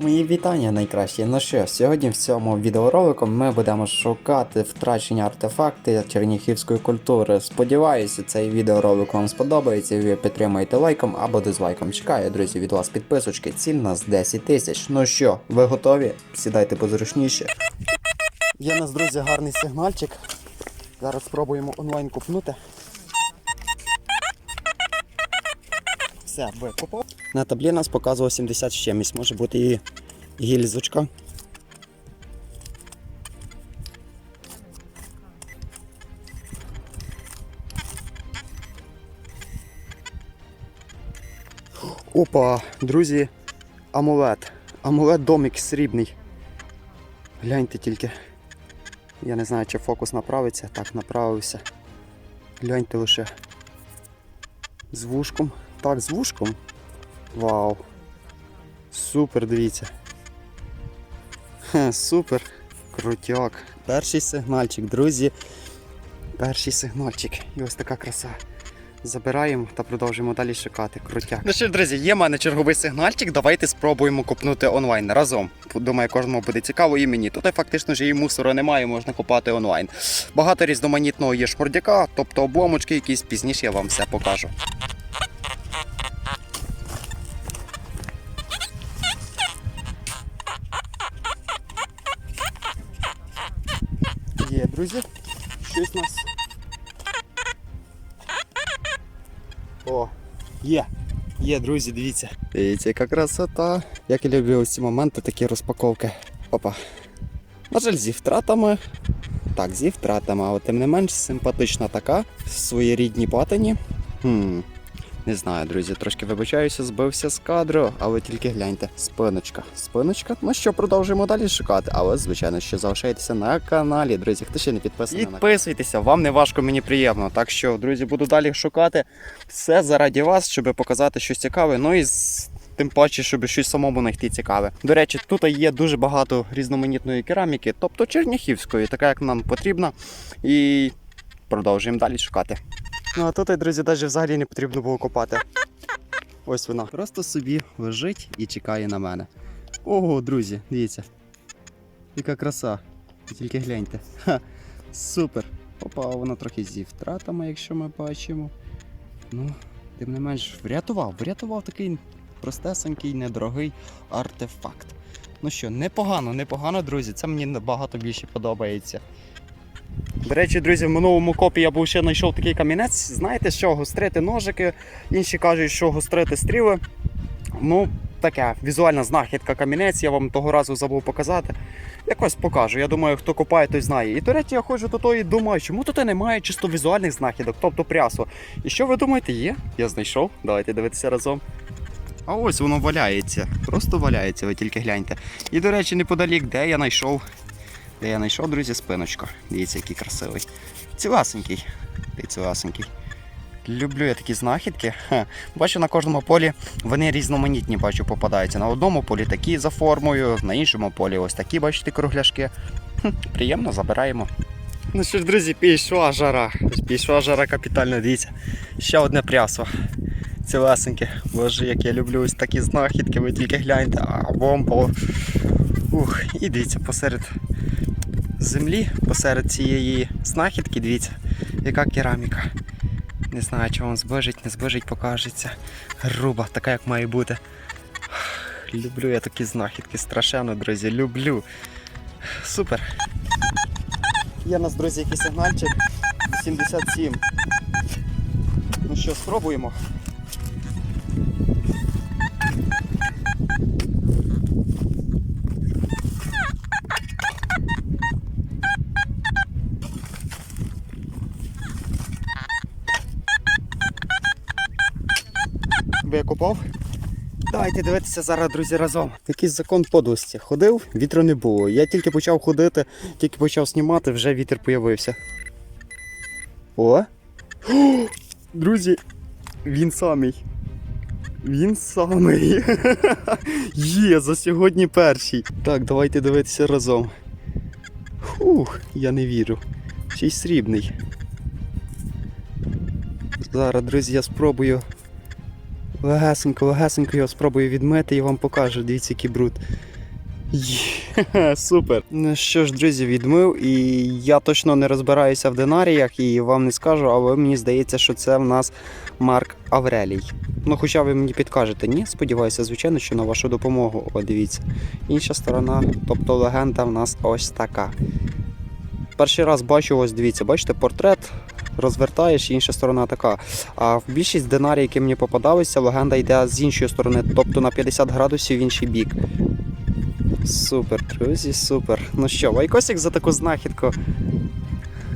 Мої вітання найкращі. Ну що, сьогодні в цьому відеоролику ми будемо шукати втрачені артефакти черніхівської культури. Сподіваюся, цей відеоролик вам сподобається ви підтримаєте лайком або дизлайком. Чекаю, друзі, від вас підписочки. Ціль нас 10 тисяч. Ну що, ви готові? Сідайте позручніше. Є у нас, друзі, гарний сигнальчик. Зараз спробуємо онлайн купнути. Все, викупав. На таблі нас показував 70 з чимось. Може бути і гільзочка. Опа, друзі, амулет. Амулет домик срібний. Гляньте тільки. Я не знаю, чи фокус направиться. Так, направився. Гляньте лише. З вушком. Так, з вушком. Вау. Супер, дивіться. Хе, супер. Крутяк. Перший сигнальчик, друзі. Перший сигнальчик. І ось така краса. Забираємо та продовжуємо далі шукати. Крутяк. Ну що, друзі, є в мене черговий сигнальчик. Давайте спробуємо купнути онлайн разом. Думаю, кожному буде цікаво і мені. Тут фактично ж і мусору немає, можна купати онлайн. Багато різноманітного є шмурдяка, тобто обломочки якісь пізніше я вам все покажу. Друзі. Щось нас. О, є. Є, друзі, дивіться. Дивіться, яка красота. Як я люблю ці моменти, такі розпаковки. Опа. На жаль, зі втратами. Так, зі втратами, але тим не менш симпатична така в своїй рідній патині. Хм. Не знаю, друзі, трошки вибачаюся, збився з кадру, але тільки гляньте. Спиночка. Спиночка. Ну що, продовжуємо далі шукати. Але, звичайно, що залишайтеся на каналі, друзі. Хто ще не підписаний Підписуйтеся, вам не важко, мені приємно. Так що, друзі, буду далі шукати все заради вас, щоб показати щось цікаве. Ну і тим паче, щоб щось самому знайти цікаве. До речі, тут є дуже багато різноманітної кераміки, тобто черняхівської, така як нам потрібна. І продовжуємо далі шукати. Ну а тут, друзі, навіть взагалі не потрібно було копати. Ось вона. Просто собі лежить і чекає на мене. Ого, друзі, дивіться. Яка краса. Тільки гляньте. Ха, супер. Опа, вона трохи зі втратами, якщо ми бачимо. Ну, тим не менш, врятував, врятував такий простесенький, недорогий артефакт. Ну що, непогано, непогано, друзі. Це мені набагато більше подобається. До речі, друзі, в минулому копі я був ще знайшов такий камінець. Знаєте, що гострити ножики, інші кажуть, що гострити стріли. Ну, таке, візуальна знахідка камінець, я вам того разу забув показати. Якось покажу. Я думаю, хто копає, той знає. І до речі, я ходжу до того і думаю, чому тут немає чисто візуальних знахідок, тобто прясу. І що ви думаєте, є? Я знайшов. Давайте дивитися разом. А ось воно валяється. Просто валяється, ви тільки гляньте. І, до речі, неподалік, де я знайшов. Де я знайшов, друзі, спиночку. Дивіться, який красивий. Ціласенький. Ціласенький. Люблю я такі знахідки. Бачу на кожному полі вони різноманітні, бачу, попадаються. На одному полі такі за формою, на іншому полі ось такі, бачите, кругляшки. Приємно, забираємо. Ну що ж, друзі, пішла жара. Пішла жара капітально, дивіться. Ще одне прясо. Цілесеньке. Боже, як я люблю ось такі знахідки, ви тільки гляньте, а бомба. Ух, і дивіться, посеред землі, посеред цієї знахідки, дивіться, яка кераміка. Не знаю, чи вам збежить, не збежить, покажеться. Груба, така як має бути. Люблю я такі знахідки, страшенно, друзі, люблю. Супер. Є у нас, друзі, якийсь сигнальчик 77. Ну що, спробуємо. Викопав. Давайте дивитися зараз, друзі, разом. Якийсь закон подлості. Ходив, вітру не було. Я тільки почав ходити, тільки почав знімати, вже вітер появився. О! Друзі, він самий. Він самий. Є, за сьогодні перший. Так, давайте дивитися разом. Фух, я не вірю. Ще й срібний. Зараз, друзі, я спробую Легесенько, легесенько його спробую відмити і вам покажу. Дивіться, який бруд. Супер. Ну що ж, друзі, відмив, і я точно не розбираюся в динаріях і вам не скажу, але мені здається, що це в нас Марк Аврелій. Ну, хоча ви мені підкажете, ні, сподіваюся, звичайно, що на вашу допомогу. О, дивіться. Інша сторона, тобто легенда в нас ось така. Перший раз бачу, ось дивіться, бачите, портрет розвертаєш, і інша сторона така. А в більшість динарій, які мені попадалися, легенда йде з іншої сторони, тобто на 50 градусів в інший бік. Супер, друзі, супер. Ну що, лайкосик за таку знахідку.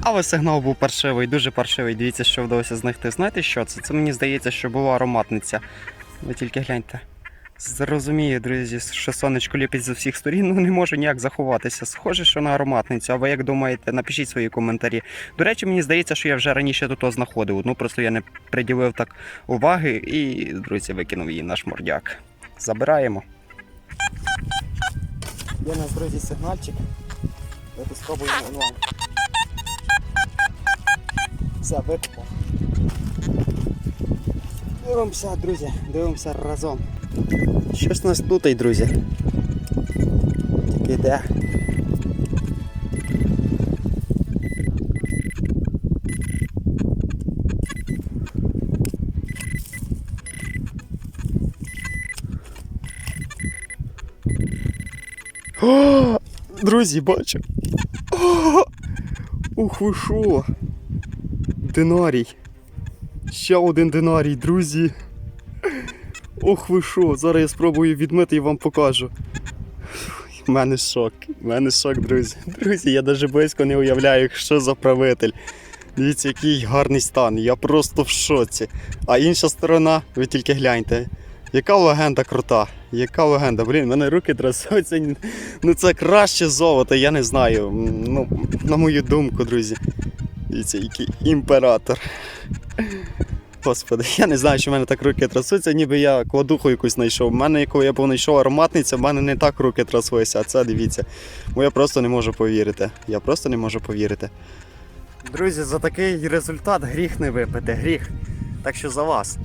Але сигнал був паршивий, дуже паршивий. Дивіться, що вдалося знайти. Знаєте що це? Це мені здається, що була ароматниця. Ви тільки гляньте. Зрозумію, друзі, що сонечко ліпить з усіх сторін, ну не можу ніяк заховатися. Схоже, що на ароматницю. А ви як думаєте, напишіть свої коментарі. До речі, мені здається, що я вже раніше тут знаходив. Ну просто я не приділив так уваги і, друзі, викинув її на шмордяк. Забираємо. Є нас, друзі, сигнальчик. Давайте спробуємо онлайн. Все, викупав. Дивимося, друзі, дивимося разом. Щось нас тут, друзі. Тільки йде. Друзі, бачу. О, ух ви шо. Динарій. Ще один динарій, друзі. Ох ви шо, зараз я спробую відмити і вам покажу. У мене шок, у мене шок, друзі. Друзі, я навіть близько не уявляю, що за правитель. Дивіться, який гарний стан. Я просто в шоці. А інша сторона, ви тільки гляньте. Яка легенда крута, яка легенда. Блін, в мене руки трясуться. Ну це краще золото, я не знаю. Ну, на мою думку, друзі. Дивіться, який імператор. Господи, я не знаю, що в мене так руки трясуться, ніби я кладуху якусь знайшов. У мене, коли я знайшов ароматниця, в мене не так руки тряслися, а це дивіться. Бо я просто не можу повірити. Я просто не можу повірити. Друзі, за такий результат гріх не випити, гріх. Так що за вас.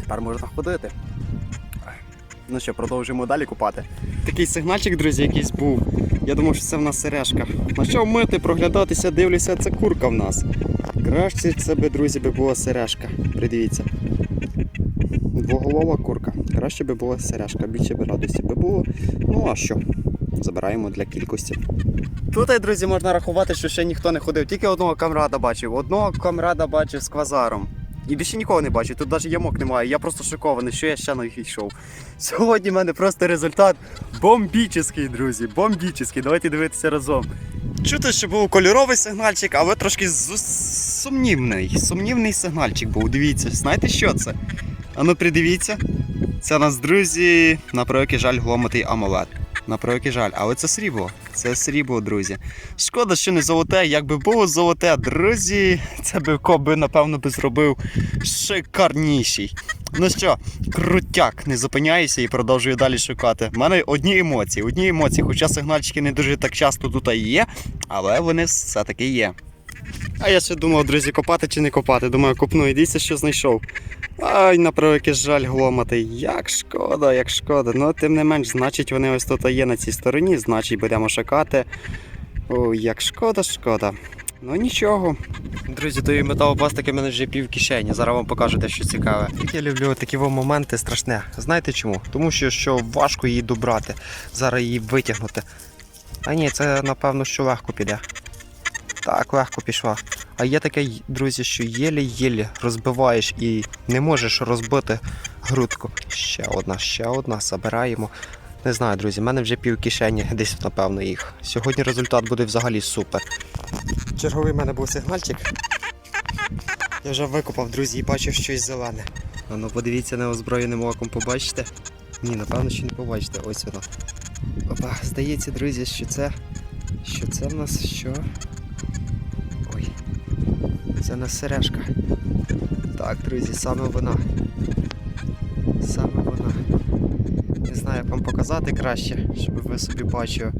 Тепер можна ходити. Ну що, продовжуємо далі купати. Такий сигнальчик, друзі, якийсь був. Я думав, що це в нас сережка. Почав мити, проглядатися, дивлюся, це курка в нас. Краще це би, друзі, би була сережка. Придивіться. Двоголова курка. Краще би була сережка, більше би радості би було. Ну а що? Забираємо для кількості. Тут, друзі, можна рахувати, що ще ніхто не ходив. Тільки одного камрада бачив. Одного камрада бачив з квазаром. І більше нікого не бачив. Тут навіть ямок немає. Я просто шокований, що я ще не йшов. Сьогодні в мене просто результат бомбічний, друзі. Бомбічний. Давайте дивитися разом. Чути, що був кольоровий сигнальчик, але трошки сумнівний. Сумнівний сигнальчик був. Дивіться, знаєте що це? А ну придивіться. Це у нас, друзі, на превеликий жаль, гломотий амулет. На превеликий жаль, але це срібло. Це срібло, друзі. Шкода, що не золоте. Якби було золоте, друзі, це би коби, напевно, би зробив шикарніший. Ну що, крутяк, не зупиняюся і продовжую далі шукати. У мене одні емоції, одні емоції, хоча сигнальчики не дуже так часто тут є, але вони все-таки є. А я ще думав, друзі, копати чи не копати. Думаю, копну і дивіться, що знайшов. Ай, на превеликий жаль, гломатий. Як шкода, як шкода. Ну, тим не менш, значить, вони ось тут є на цій стороні, значить, будемо шукати. Ой, як шкода, шкода. Ну нічого. Друзі, тої металопластики в мене вже пів кишені. Зараз вам покажу дещо цікаве. Я люблю такі моменти страшне. Знаєте чому? Тому що, що важко її добрати. Зараз її витягнути. А ні, це напевно, що легко піде. Так, легко пішла. А є таке, друзі, що єлі-єлі розбиваєш і не можеш розбити грудку. Ще одна, ще одна, забираємо. Не знаю, друзі, в мене вже пів кишені, десь напевно їх. Сьогодні результат буде взагалі супер. Черговий в мене був сигнальчик. Я вже викопав, друзі, і бачив щось зелене. А ну подивіться неозброєним оком, побачите? Ні, напевно, що не побачите. Ось воно. Опа, здається, друзі, що це. Що це в нас що? Це нас сережка. Так, друзі, саме вона. Саме вона. Не знаю, як вам показати краще, щоб ви собі бачили.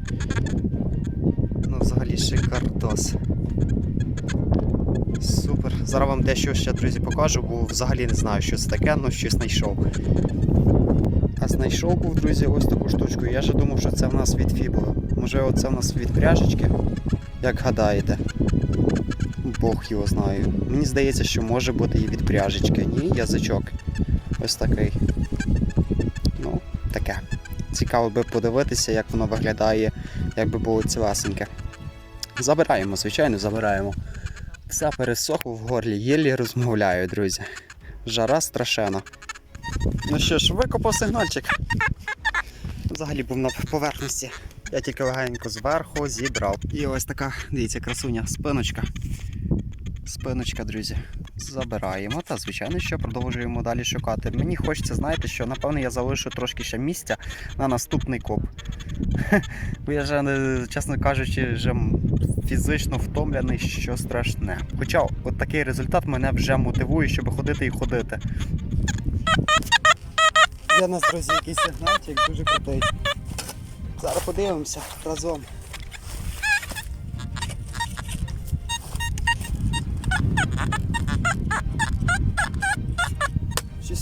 Ну, взагалі шикардос. Супер. Зараз вам дещо ще, друзі, покажу, бо взагалі не знаю, що це таке, але щось знайшов. А знайшов був, друзі, ось таку штучку. Я же думав, що це в нас від фібула. Може, оце в нас від пряжечки, як гадаєте. Бог його знає. Мені здається, що може бути і від пряжечки. Ні, язичок. Ось такий. Ну, таке. Цікаво би подивитися, як воно виглядає, якби було цілесеньке. Забираємо, звичайно, забираємо. Все пересохло в горлі, єлі розмовляю, друзі. Жара страшена. Ну що ж, викопав сигнальчик. Взагалі був на поверхності. Я тільки легенько зверху зібрав. І ось така, дивіться, красуня, спиночка. Спиночка, друзі. Забираємо та, звичайно, що продовжуємо далі шукати. Мені хочеться, знаєте, що напевно я залишу трошки ще місця на наступний коп. Бо я вже, чесно кажучи, вже фізично втомлений, що страшне. Хоча от такий результат мене вже мотивує, щоб ходити і ходити. Для нас, друзі, якийсь сигнальчик дуже крутий. Зараз подивимося разом.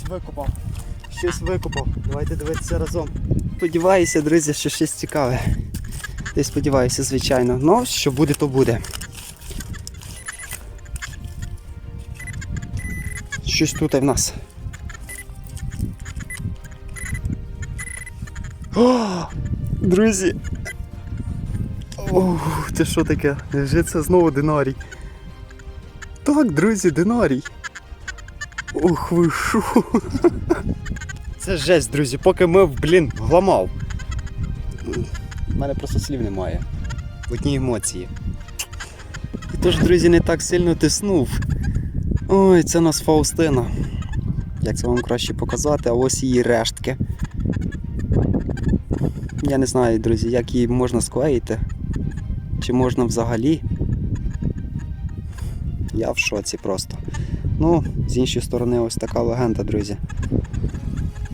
Викопав. Щось викопав. Давайте дивитися разом. Сподіваюся, друзі, що щось цікаве. Я сподіваюся, звичайно. Ну, що буде, то буде. Щось тут в нас. О, друзі. Ох, це що таке? Невже це знову динарій? Так, друзі, динарій. Ох ви шо. Це жесть, друзі, поки ми, блін, гламав. У мене просто слів немає. Одні емоції. І тож, друзі, не так сильно тиснув. Ой, це у нас Фаустина. Як це вам краще показати, а ось її рештки. Я не знаю, друзі, як її можна склеїти. Чи можна взагалі. Я в шоці просто. Ну, з іншої сторони, ось така легенда, друзі.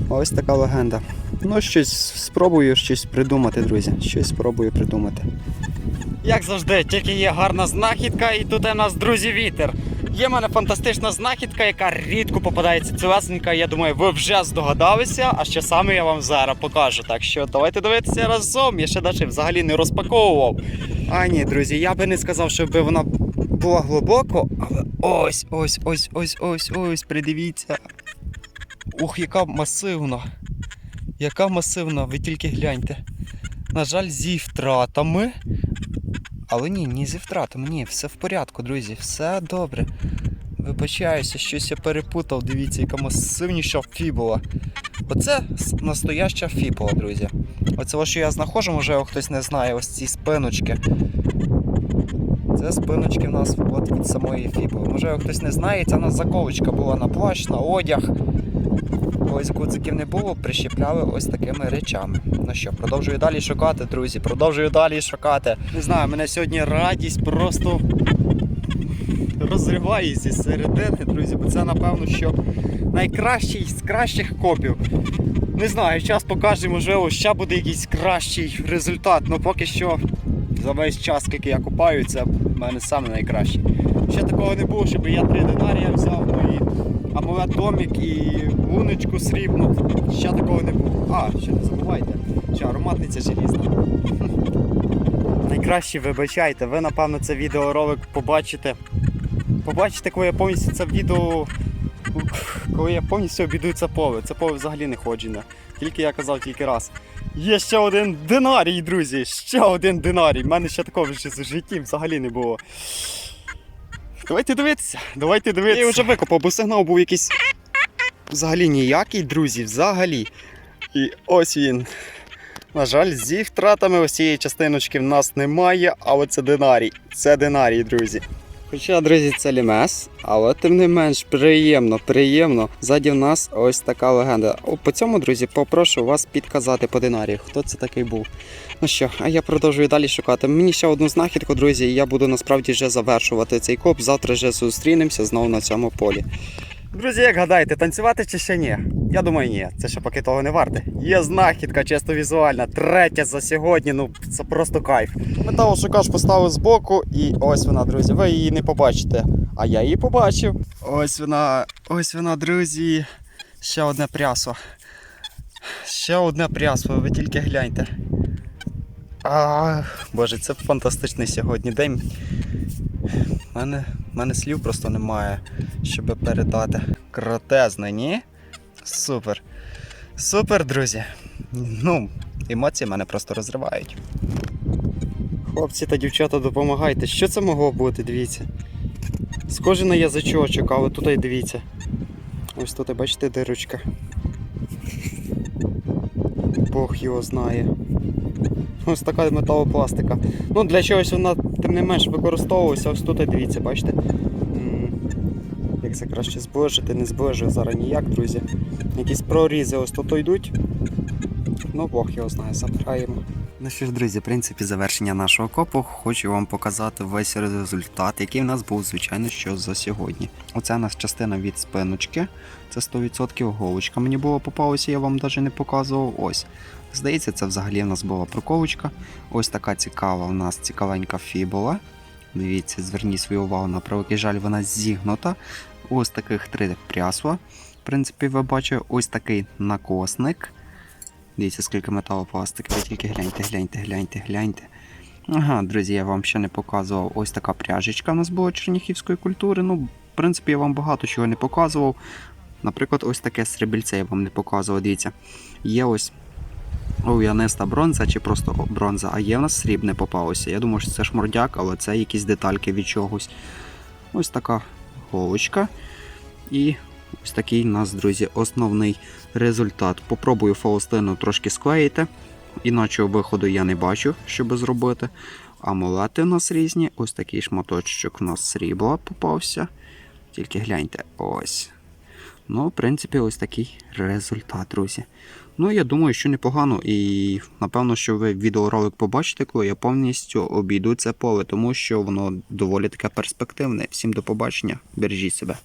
Ось така легенда. Ну, щось спробую щось придумати, друзі. Щось спробую придумати. Як завжди, тільки є гарна знахідка, і тут у нас, друзі, вітер. Є в мене фантастична знахідка, яка рідко попадається цілесенька. Я думаю, ви вже здогадалися, а що саме я вам зараз покажу. Так що давайте дивитися разом. Я ще навіть взагалі не розпаковував. А ні, друзі, я би не сказав, щоб вона була глибоко, але Ось, ось, ось, ось, ось, ось, придивіться. Ух, яка масивна. Яка масивна, ви тільки гляньте. На жаль, зі втратами. Але ні, не зі втратами, ні, все в порядку, друзі, все добре. Вибачаюся, щось я перепутав. Дивіться, яка масивніша фібула. Оце настояща фібула, друзі. Оце, що я знаходжу, може хтось не знає, ось ці спиночки. Це спиночки в нас от від самої фібули. Може хтось не знає, це у нас заколочка була на плащ, на одяг. Ось гудзиків не було, прищепляли ось такими речами. Ну що, продовжую далі шукати, друзі. Продовжую далі шукати. Не знаю, мене сьогодні радість просто розриває зі середини, друзі, бо це напевно, що найкращий з кращих копів. Не знаю, час покаже, можливо, ще буде якийсь кращий результат, але поки що за весь час, скільки я купаю, це в мене саме найкраще. Ще такого не було, щоб я три динарія взяв, ну і амулет домік і луночку срібну. Ще такого не було. А, ще не забувайте, що ароматниця желізна. Найкраще вибачайте, ви напевно це відеоролик побачите. Побачите, коли я повністю це відео. Коли я повністю обійду це поле. Це поле взагалі не ходжене. Тільки я казав тільки раз. Є ще один динарій, друзі! Ще один динарій. У мене ще такого ще в житті взагалі не було. Давайте дивитися, давайте дивитися. я вже викопав, бо сигнал був якийсь взагалі ніякий, друзі, взагалі. І ось він. На жаль, зі втратами ось цієї частиночки в нас немає, але це динарій. Це динарій, друзі. Хоча, друзі, це лімес, але тим не менш приємно, приємно. Ззаді в нас ось така легенда. О, по цьому, друзі, попрошу вас підказати по динарію, хто це такий був. Ну що, а я продовжую далі шукати. Мені ще одну знахідку, друзі, і я буду насправді вже завершувати цей коп. Завтра вже зустрінемося знову на цьому полі. Друзі, як гадаєте, танцювати чи ще ні? Я думаю, ні, це ще поки того не варте. Є знахідка, чисто візуальна, третя за сьогодні, ну це просто кайф. Металошукач поставив збоку, і ось вона, друзі. Ви її не побачите. А я її побачив. Ось вона, ось вона, друзі. Ще одне прясо. Ще одне прясо, ви тільки гляньте. А, Боже, це фантастичний сьогодні день. У мене, в мене слів просто немає, щоб передати. Кротезне, ні? Супер. Супер, друзі. Ну, емоції мене просто розривають. Хлопці та дівчата, допомагайте. Що це могло бути? Дивіться. Схоже на язичочок, але тут і дивіться. Ось тут, бачите, дирочка. Бог його знає. Ось така металопластика. Ну, для чогось вона, тим не менш, використовувалася. Ось тут, дивіться, бачите. Як це краще зближити, не зближую зараз ніяк, друзі. Якісь прорізи ось тут йдуть. Ну, Бог його знає, забираємо. Ну що ж, друзі, в принципі, завершення нашого копу. Хочу вам показати весь результат, який в нас був, звичайно, що за сьогодні. Оце у нас частина від спиночки. Це 100% голочка мені була попалася, я вам навіть не показував. Ось. Здається, це взагалі в нас була проковочка. Ось така цікава у нас цікавенька фібула. Дивіться, зверніть свою увагу на превеликий жаль, вона зігнута. Ось таких три прясла. В принципі, ви бачите, ось такий накосник. Дивіться, скільки металопластики. Ви тільки гляньте, гляньте, гляньте, гляньте. Ага, друзі, я вам ще не показував. Ось така пряжечка у нас була черніхівської культури. Ну, в принципі, я вам багато чого не показував. Наприклад, ось таке срібільце я вам не показував. Дивіться, є ось ов'яниста бронза чи просто бронза, а є в нас срібне попалося. Я думаю, що це шмурдяк, але це якісь детальки від чогось. Ось така голочка. І ось такий у нас, друзі, основний результат. Попробую Фаустину трошки склеїти. Іначе виходу я не бачу, щоб зробити. Амулети у нас різні. Ось такий шматочок у нас срібла попався. Тільки гляньте, ось. Ну, в принципі, ось такий результат, друзі. Ну, я думаю, що непогано, і напевно, що ви відеоролик побачите, коли я повністю обійду це поле, тому що воно доволі таке перспективне. Всім до побачення, бережіть себе.